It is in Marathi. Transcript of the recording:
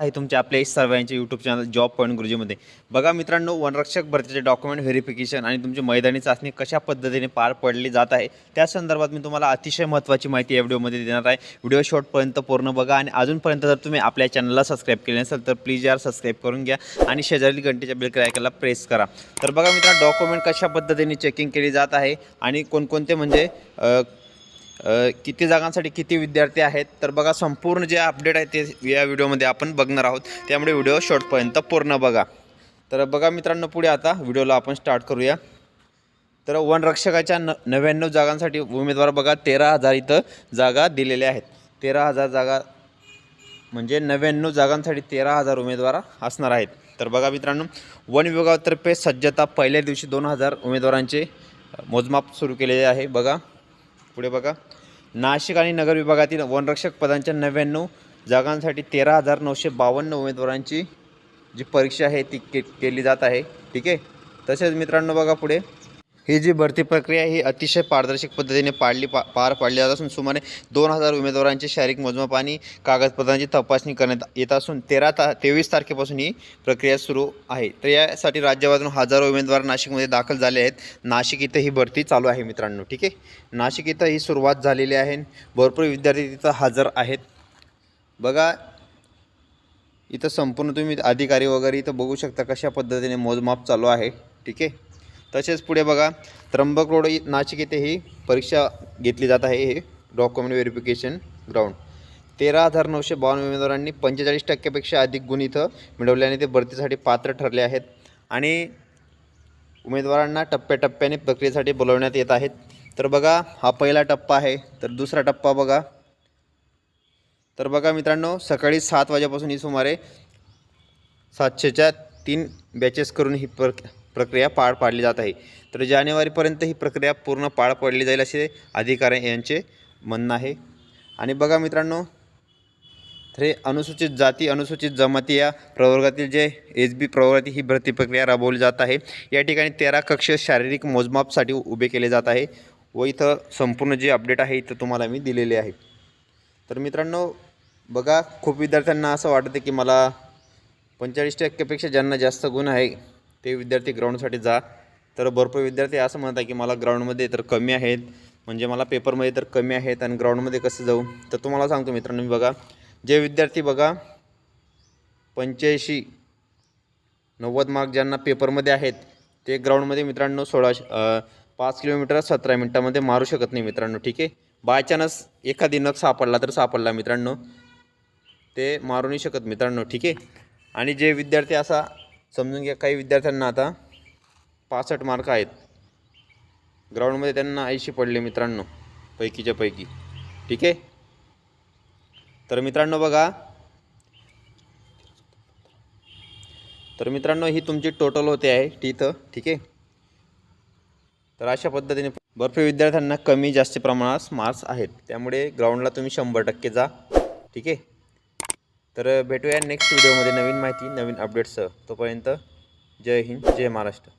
आहे तुमच्या आपल्या सर्वांचे यूट्यूब चॅनल जॉब पॉईंट गुरुजीमध्ये. बघा मित्रांनो वनरक्षक भरतीचे डॉक्युमेंट व्हेरिफिकेशन आणि तुमची मैदानी चाचणी कशा पद्धतीने पार पडली जात आहे त्या संदर्भात मी तुम्हाला अतिशय महत्त्वाची माहिती या व्हिडिओमध्ये देणार आहे. व्हिडिओ शॉर्टपर्यंत पूर्ण बघा आणि अजूनपर्यंत जर तुम्ही आपल्या चॅनलला सबस्क्राईब केले नसेल तर प्लीज यार सबस्क्राईब करून घ्या आणि शेजारी घंटेच्या बिल आयकनला प्रेस करा. तर बघा मित्रांनो डॉक्युमेंट कशा पद्धतीने चेकिंग केली जात आहे आणि कोणकोणते म्हणजे किती जागांसाठी किती विद्यार्थी आहेत तर बघा संपूर्ण जे अपडेट आहे ते या व्हिडिओमध्ये आपण बघणार आहोत. त्यामुळे व्हिडिओ शॉर्टपर्यंत पूर्ण बघा. तर बघा मित्रांनो पुढे आता व्हिडिओला आपण स्टार्ट करूया. तर वनरक्षकाच्या न नव्याण्णव जागांसाठी उमेदवार बघा तेरा हजार इथं जागा दिलेल्या आहेत. तेरा हजार जागा म्हणजे नव्याण्णव जागांसाठी तेरा हजार उमेदवार असणार आहेत. तर बघा मित्रांनो वन विभागातर्फे सज्जता पहिल्या दिवशी दोन हजार उमेदवारांचे मोजमाप सुरू केलेले आहे. बघा पुढे बघा. नाशिक आणि नगर विभागातील वनरक्षक पदांच्या नव्याण्णव जागांसाठी तेरा हजार नऊशे बावन्न उमेदवारांची जी परीक्षा आहे ती के केली जात आहे. ठीक आहे? तसेच मित्रांनो बघा पुढे. ही जी भरती प्रक्रिया ही अतिशय पारदर्शक पद्धतीने पाडली पा पार पाडली जात असून सुमारे दोन हजार उमेदवारांचे शारीरिक मोजमाप आणि कागदपत्रांची तपासणी करण्यात येत असून तेरा ता तेवीस तारखेपासून ही प्रक्रिया सुरू आहे. तर यासाठी राज्यामधून हजारो उमेदवार नाशिकमध्ये दाखल झाले आहेत. नाशिक इथं ही भरती चालू आहे मित्रांनो ठीक आहे? नाशिक इथं ही सुरुवात झालेली आहे भरपूर विद्यार्थी तिथं हजर आहेत. बघा इथं संपूर्ण तुम्ही अधिकारी वगैरे इथं बघू शकता कशा पद्धतीने मोजमाप चालू आहे ठीक आहे? तसेच पुढे बघा त्र्यंबक रोड इ- नाशिक येथे ही परीक्षा घेतली जात आहे हे डॉक्युमेंट व्हेरिफिकेशन ग्राउंड तेरा हजार नऊशे बावन्न उमेदवारांनी पंचेचाळीस टक्क्यापेक्षा अधिक गुण इथं मिळवल्याने ते भरतीसाठी पात्र ठरले आहेत. आणि उमेदवारांना टप्प्याटप्प्याने प्रक्रियेसाठी बोलवण्यात येत आहेत. तर बघा हा पहिला टप्पा आहे. तर दुसरा टप्पा बघा. तर बघा मित्रांनो सकाळी सात वाजेपासून ही सुमारे सातशेच्या तीन बॅचेस करून ही प्र प्रक्रिया पार पाडली जात आहे. तर जानेवारीपर्यंत ही प्रक्रिया पूर्ण पार पडली जाईल असे अधिकारी यांचे म्हणणं आहे. आणि बघा मित्रांनो तर हे अनुसूचित जाती अनुसूचित जमाती या प्रवर्गातील जे एस बी प्रवर्गातील ही भरती प्रक्रिया राबवली जात आहे. या ठिकाणी तेरा कक्ष शारीरिक मोजमापसाठी उभे केले जात आहे व इथं संपूर्ण जे अपडेट आहे इथं तुम्हाला मी दिलेले आहे. तर मित्रांनो बघा खूप विद्यार्थ्यांना असं वाटतं की मला पंचेचाळीस टक्क्यापेक्षा ज्यांना जास्त गुण आहे ते विद्यार्थी ग्राउंडसाठी जा. तर भरपूर विद्यार्थी असं म्हणतात की मला ग्राउंडमध्ये तर कमी आहेत. म्हणजे मला पेपरमध्ये तर कमी आहेत आणि ग्राउंडमध्ये कसं जाऊ? तर तुम्हाला सांगतो मित्रांनो मी बघा जे विद्यार्थी बघा पंच्याऐंशी नव्वद मार्क ज्यांना पेपरमध्ये आहेत ते ग्राउंडमध्ये मित्रांनो सोळाशे पाच किलोमीटर सतरा मिनटामध्ये मारू शकत नाही मित्रांनो ठीक आहे? बाय चान्स एखादी नग सापडला तर सापडला मित्रांनो. ते मारू नाही शकत मित्रांनो ठीक आहे? आणि जे विद्यार्थी असा समजून घ्या काही विद्यार्थ्यांना आता पासष्ट मार्क आहेत. ग्राउंडमध्ये त्यांना ऐंशी पडले मित्रांनो पैकीच्या पैकी. ठीक आहे? तर मित्रांनो बघा. तर मित्रांनो ही तुमची टोटल होते आहे तिथं ठीक आहे? तर अशा पद्धतीने बर्फी विद्यार्थ्यांना कमी जास्त प्रमाणात मार्क्स आहेत. त्यामुळे ग्राउंडला तुम्ही शंभर टक्के जा. ठीक आहे? तर भेटूया नेक्स्ट व्हिडिओमध्ये नवीन माहिती नवीन अपडेट्ससह तोपर्यंत जय हिंद जय महाराष्ट्र.